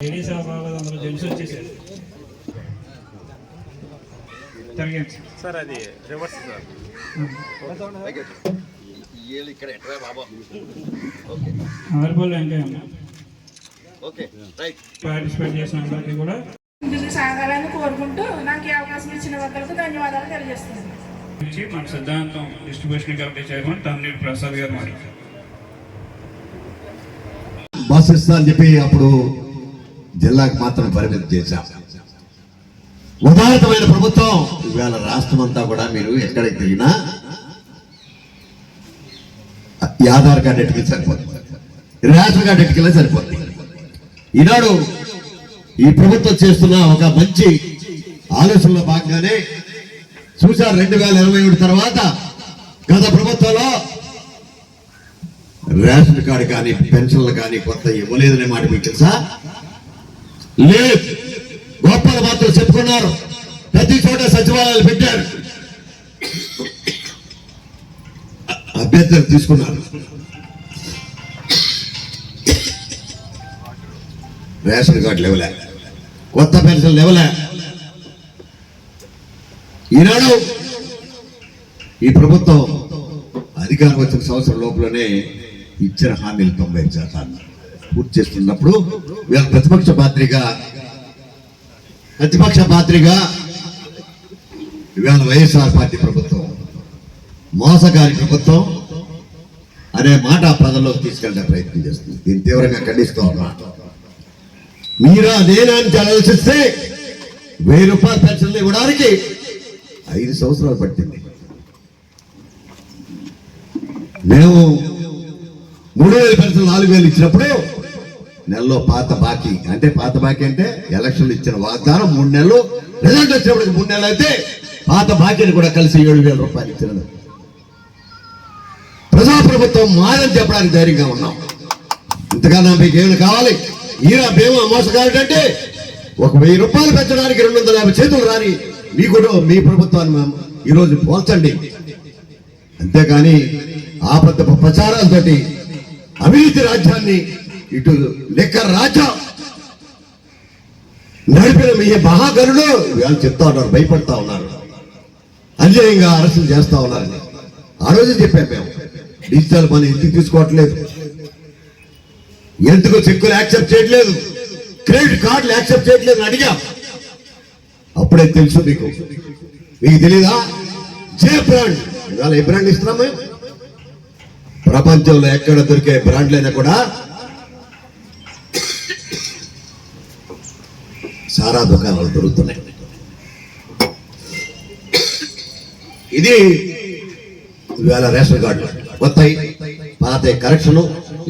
Ladies రావాలి అందులో gents వచ్చేసారు సార్ అది రివర్స్ సార్. ఇక్కడ Baba Venkaiah okay right participate చేసిన అందరికీ కూడా ముందుకు సాగాలని కోరుకుంటూ నాకు ఈ అవకాశం ఇచ్చిన వద్దలకు ధన్యవాదాలు తెలియజేస్తున్నాను. మన సిద్ధాంతం distribution committee chairman Tammidi Prasad garu మాట్లాడారు. బస్ ఇస్తా అని చెప్పి అప్పుడు జిల్లాకు మాత్రం పరిమితి చేశాం. ఉదారతమైన ప్రభుత్వం ఇవాళ రాష్ట్రం అంతా కూడా మీరు ఎక్కడికి తిరిగినా ఈ ఆధార్ కార్డు ఎట్టుకెళ్ళి సరిపోతుంది. రేషన్ కార్డు ఎట్టుకెళ్ళి సరిపోతుంది. ఈనాడు ఈ ప్రభుత్వం చేస్తున్న ఒక మంచి ఆలోచనలో భాగంగానే చూశారు రెండు వేల ఇరవై ఒకటి తర్వాత గత ప్రభుత్వంలో రేషన్ కార్డు కానీ పెన్షన్లు కానీ కొత్త ఇవ్వలేదనే మాట మీకు తెలుసా? లేదు. గొప్పలు మాత్రం చెప్పుకున్నారు. ప్రతి చోట సచివాలయాలు పెట్టారు. అభ్యర్థులు తీసుకున్నారు. రేషన్ కార్డు ఇవ్వలేదు కొత్త పెన్షన్ లేవలే. ఈనాడు ఈ ప్రభుత్వం అధికారం వచ్చిన సంవత్సరం లోపలనే ఇచ్చిన హామీలు తొంభై శాతాన్ని పూర్తి చేస్తున్నప్పుడు వీళ్ళ ప్రతిపక్ష పాత్రిగా ప్రతిపక్ష పాత్రిగా ఇవాళ వైఎస్ఆర్ పార్టీ ప్రభుత్వం మోసగారి ప్రభుత్వం అనే మాట ప్రజల్లోకి తీసుకెళ్ళే ప్రయత్నం చేస్తుంది. దీన్ని తీవ్రంగా ఖండిస్తూ ఉన్నా మీరా నేనా అని ఆలోచిస్తే వెయ్యి రూపాయలు పెన్షన్లు ఇవ్వడానికి ఐదు సంవత్సరాలు పట్టింది. మేము మూడు వేల పెన్షన్ నాలుగు వేలు ఇచ్చినప్పుడు నెలలో పాత బాకీ అంటే పాత బాకీ అంటే ఎలక్షన్లు ఇచ్చిన వాగ్దానం మూడు నెలలు రిజల్ట్ వచ్చినప్పటికి మూడు నెలలు అయితే పాత బాకీని కూడా కలిసి ఏడు వేల రూపాయలు ఇచ్చిన ప్రజాప్రభుత్వం మారని చెప్పడానికి ధైర్యంగా ఉన్నాం. ఇంతకన్నా మీకు ఏమైనా కావాలి? ఈరా బీమా మోసగాడంటే ఒక వెయ్యి రూపాయలు పెంచడానికి రెండు వందల యాభై చేతులు రాని మీ కూడా మీ ప్రభుత్వాన్ని మేము ఈరోజు పోల్చండి. అంతేకాని ఆపత్త ప్రచారాలతోటి అవినీతి రాజ్యాన్ని ఇటు లెక్క రాజ్యం నడిపిన మీ మహాగరుడు వీళ్ళు చెప్తా ఉన్నారు భయపడతా ఉన్నారు. అన్యాయంగా అరెస్టులు చేస్తా ఉన్నారని. ఆ రోజు చెప్పాం మేము. డిజిటల్ మనీ ఎందుకు తీసుకోవట్లేదు? ఎందుకు చెక్కులు యాక్సెప్ట్ చేయట్లేదు? క్రెడిట్ కార్డులు యాక్సెప్ట్ చేయట్లేదు అడిగా. అప్పుడే తెలుసు మీకు మీకు తెలీదా? J brand. ఇవాళ ఏ బ్రాండ్ ఇస్తున్నాం మేము ప్రపంచంలో ఎక్కడ దొరికే బ్రాండ్లైనా కూడా సారా దుకాణాలు దొరుకుతున్నాయి. ఇది ఇవాళ రేషన్ కార్డు వస్తాయి. పాత కరెక్షను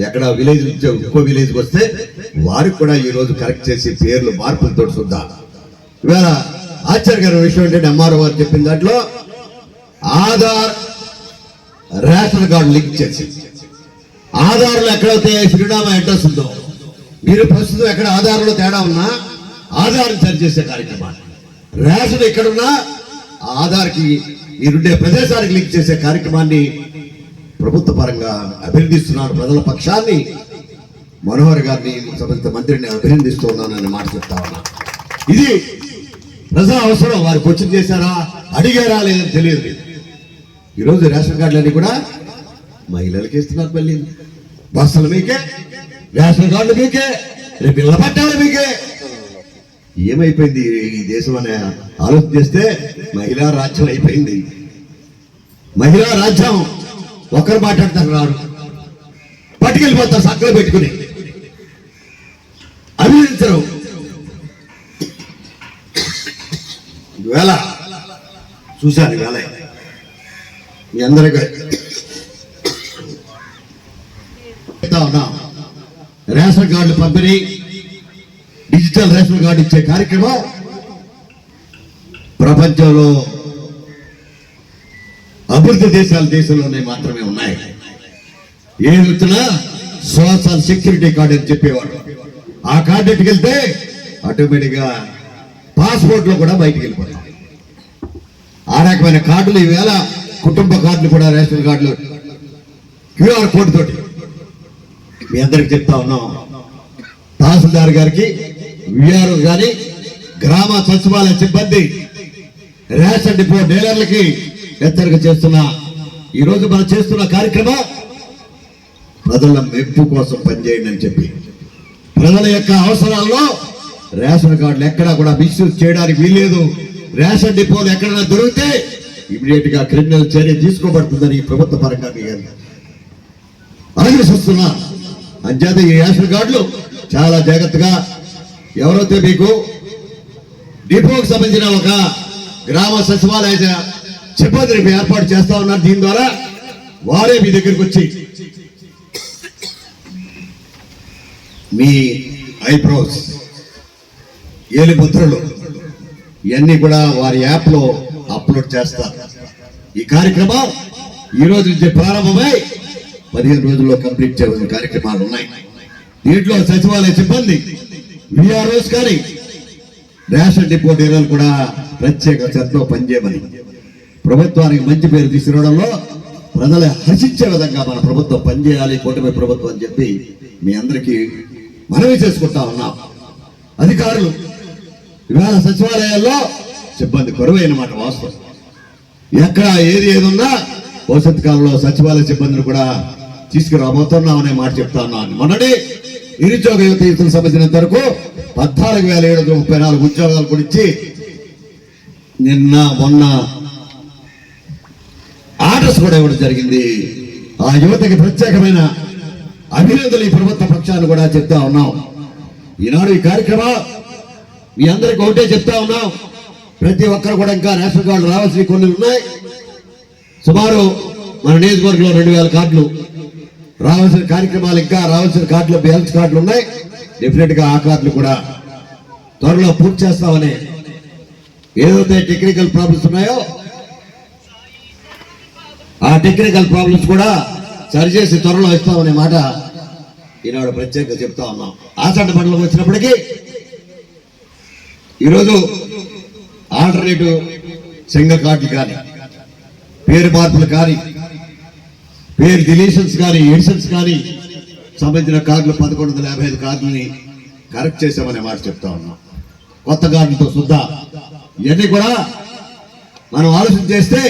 ఎక్కడ విలేజ్ నుంచి ఇంకో విలేజ్కి వస్తే వారికి కూడా ఈరోజు కరెక్ట్ చేసి పేర్లు మార్పులతో చూద్దాం. ఇవాళ ఆశ్చర్యకరమైన విషయం ఏంటంటే ఎంఆర్ఓ వారు చెప్పిన దాంట్లో ఆధార్ రేషన్ కార్డు లింక్ చేసి. ఆధార్లో ఎక్కడైతే చిరునామా అడ్రస్ ఉందో. మీరు ప్రస్తుతం ఎక్కడ ఆధార్లో తేడా ఉన్నా ఆధార్ సరిచేసే కార్యక్రమాన్ని రేషన్ ఎక్కడున్నా ఆధార్కి మీరుండే ప్రదేశానికి లింక్ చేసే కార్యక్రమాన్ని ప్రభుత్వ పరంగా అభినందిస్తున్నాను. ప్రజల పక్షాన్ని మనోహర్ గారిని సంబంధిత మంత్రిని అభినందిస్తున్నానని మాట చెప్తా ఉన్నా. ఇది ప్రజా అవసరం. వారికి వచ్చి చేశారా? అడిగారా లేదని తెలియదు ఈరోజు రేషన్ కార్డులన్నీ కూడా మహిళలకి ఇస్తున్నారు మళ్ళీ. బస్సులు మీకే రేషన్ కార్డులు మీకే రేపు ఇళ్ళ పట్టాలు మీకే. ఏమైపోయింది? ఈ దేశం అనే ఆలోచన చేస్తే మహిళా రాజ్యం అయిపోయింది. మహిళా రాజ్యం ఒకరు మాట్లాడతారు రారు. పట్టుకెళ్ళిపోతారు సక్కలు పెట్టుకుని. అభినందించరు. వేళ చూశాను వేళ మీ అందరికీ ఉన్నాం. రేషన్ కార్డులు పంపిణీ డిజిటల్ రేషన్ కార్డు ఇచ్చే కార్యక్రమం ప్రపంచంలో అభివృద్ధి దేశాల దేశంలోనే మాత్రమే ఉన్నాయి. ఏది వచ్చినా సోషల్ సెక్యూరిటీ కార్డు అని చెప్పేవాడు. ఆ కార్డు ఎట్టుకెళ్తే ఆటోమేటిక్గా కూడా బయటికి వెళ్ళిపోతాం. ఆ రకమైన కార్డులు ఈవేళ కుటుంబ కార్డులు కూడా రేషన్ కార్డులు క్యూఆర్ కోడ్ తోటి. మీ అందరికి చెప్తా ఉన్నాం. తహసీల్దార్ గారికి విఆర్ఓ గాని గ్రామ సచివాలయ సిబ్బంది రేషన్ డిపో డీలర్లకి హెచ్చరిక చేస్తున్న ఈరోజు మనం చేస్తున్న కార్యక్రమం ప్రజల మెప్పు కోసం పనిచేయండి అని చెప్పి. ప్రజల యొక్క అవసరాల్లో రేషన్ కార్డులు ఎక్కడా కూడా మిస్యూజ్ చేయడానికి వీల్లేదు. రేషన్ డిపోలు ఎక్కడైనా దొరికితే ఇమీడియట్గా క్రిమినల్ చర్య తీసుకోబడుతుందని ఈ ప్రభుత్వ పరంగా మీకు అంచేత ఈ రేషన్ కార్డులు చాలా జాగ్రత్తగా ఎవరైతే మీకు డిపోకి సంబంధించిన ఒక గ్రామ సచివాలయ చపాతి రేపు ఏర్పాటు చేస్తా ఉన్నారు. దీని ద్వారా వారే మీ దగ్గరికి వచ్చి మీ ఐబ్రోస్ పుత్రులు ఇవన్నీ కూడా వారి యాప్లో అప్లోడ్ చేస్తారు. ఈ కార్యక్రమం ఈ రోజు నుంచి ప్రారంభమై పదిహేను రోజుల్లో కంప్లీట్ చేయవలసిన కార్యక్రమాలు ఉన్నాయి. దీంట్లో సచివాలయ సిబ్బంది విఆర్ఓస్ కానీ రేషన్ డిపో కూడా ప్రత్యేక చర్చలో పనిచేయమని ప్రభుత్వానికి మంచి పేరు తీసుకురావడంలో ప్రజలు హర్షించే విధంగా మన ప్రభుత్వం పనిచేయాలి కూటమి ప్రభుత్వం అని చెప్పి మీ అందరికీ మనవి చేసుకుంటా ఉన్నాం. అధికారులు ఇవాళ సచివాలయాల్లో సిబ్బంది కొరవైన మాట వాస్తవం. ఎక్కడ ఏది ఏది ఉన్నా భవిష్యత్ కాలంలో సచివాలయ సిబ్బందిని కూడా తీసుకురాబోతున్నాం అనే మాట చెప్తా ఉన్నాను. మొన్నటి నిరుద్యోగ యువత యువతలకు సంబంధించినంత వరకు పద్నాలుగు వేల ఏడు వందల ముప్పై నాలుగు ఉద్యోగాలు కూడా ఇచ్చి నిన్న మొన్న కూడా ఇవ్వడం జరిగింది. ఆ యువతకి ప్రత్యేకమైన అభినందనలు ఈ ప్రభుత్వ పక్షాలు కూడా చెప్తా ఉన్నాం. ఈనాడు ఈ కార్యక్రమం మీ అందరికి ఒకటే చెప్తా ఉన్నాం. ప్రతి ఒక్కరు కూడా ఇంకా రేషన్ కార్డు రావాల్సిన కొన్ని ఉన్నాయి. సుమారు మన నియోజకవర్గంలో రెండు వేల కార్డులు రావాల్సిన కార్యక్రమాలు ఇంకా రావాల్సిన కార్డులు బ్యాలెన్స్ కార్డులు ఉన్నాయి. డెఫినెట్గా ఆ కార్డులు కూడా త్వరలో పూర్తి చేస్తామని ఏదైతే టెక్నికల్ ప్రాబ్లమ్స్ ఉన్నాయో ఆ టెక్నికల్ ప్రాబ్లమ్స్ కూడా సరిచేసి త్వరలో ఇస్తామనే మాట ఈనాడు ప్రత్యేకంగా చెప్తా ఉన్నాం. ఆచండ మండలం వచ్చినప్పటికీ ఈరోజు ఆల్టర్నేటివ్ సింగ కానీ పేరు మార్పులు కానీ పేరు డిలీషన్స్ కానీ ఎడిషన్స్ కానీ సంబంధించిన కార్డులు పదకొండు వందల యాభై ఐదు కార్డులని కరెక్ట్ చేసామనే మాట చెప్తా ఉన్నాం. కొత్త కార్డులతో శుద్ధ ఇవన్నీ కూడా మనం ఆలోచన చేస్తే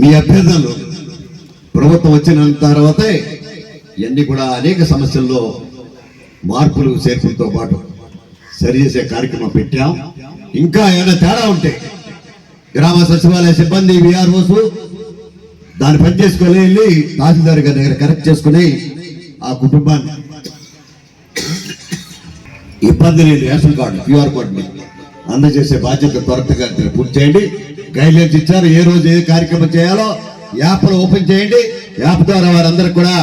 మీ అభ్యర్థనలు ప్రభుత్వం వచ్చిన తర్వాతే ఇవన్నీ కూడా అనేక సమస్యల్లో మార్పులు చేర్పులతో పాటు సరిచేసే కార్యక్రమం పెట్టాం. ఇంకా ఏమైనా తేడా ఉంటే గ్రామ సచివాలయ సిబ్బంది విఆర్ఓస్ దాన్ని పని చేసుకొని వెళ్ళి తహసీల్దార్ గారి దగ్గర కరెక్ట్ చేసుకుని ఆ కుటుంబాన్ని ఇబ్బంది లేని రేషన్ కార్డు క్యూఆర్ కోడ్ని అందజేసే బాధ్యత త్వరగా పూర్తి చేయండి. గైడ్లైన్స్ ఇచ్చారు. ఏ రోజు ఏ కార్యక్రమం చేయాలో యాప్లో ఓపెన్ చేయండి. యాప్ ద్వారా వారందరికి కూడా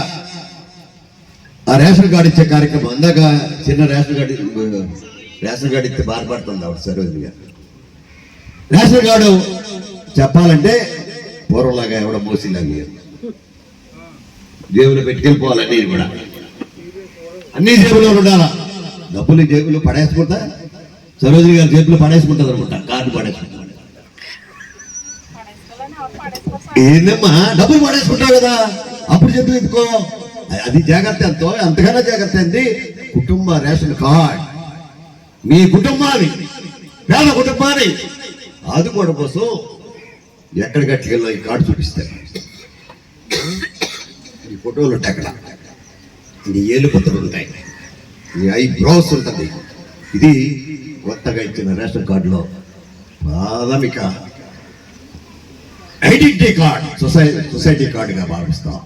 ఆ రేషన్ కార్డు ఇచ్చే కార్యక్రమం అందాక చిన్న రేషన్ కార్డు రేషన్ కార్డు ఇస్తే బాధపడుతుంది ఆవిడ సరోజిని గారు. రేషన్ కార్డు చెప్పాలంటే పూర్వంలాగా ఎవడ మోసిలాగా జేబులో పెట్టుకెళ్ళిపోవాలి అన్నీ కూడా. అన్ని జేబులో ఉండాలా? డబ్బులు జేబులు జేబులో పడేసుకుంటా? సరోజిని గారు జేబులు పడేసుకుంటుంది అనుకుంటా కార్డు పడేసుకుంటా. ఏందమ్మా? డబ్బులు పడేసుకుంటావు కదా. అప్పుడు చెప్పి ఎత్తుకో అది జాగ్రత్త ఎంతో అంతకన్నా జాగ్రత్త ఏంటి కుటుంబ రేషన్ కార్డ్. మీ కుటుంబాన్ని పేద కుటుంబాన్ని ఆదుకోవడం కోసం ఎక్కడ గట్టికెళ్ళో ఈ కార్డు చూపిస్తారు ఈ ఫోటోలు ఉంటాయి అక్కడ ఇది ఏలు పొత్తులు ఉంటాయి. ఈ ఐ బ్రౌస్ ఉంటుంది. ఇది కొత్తగా ఇచ్చిన రేషన్ కార్డులో ప్రాథమిక ఐడెంటిటీ కార్డ్ సొసైటీ సొసైటీ కార్డుగా భావిస్తాం.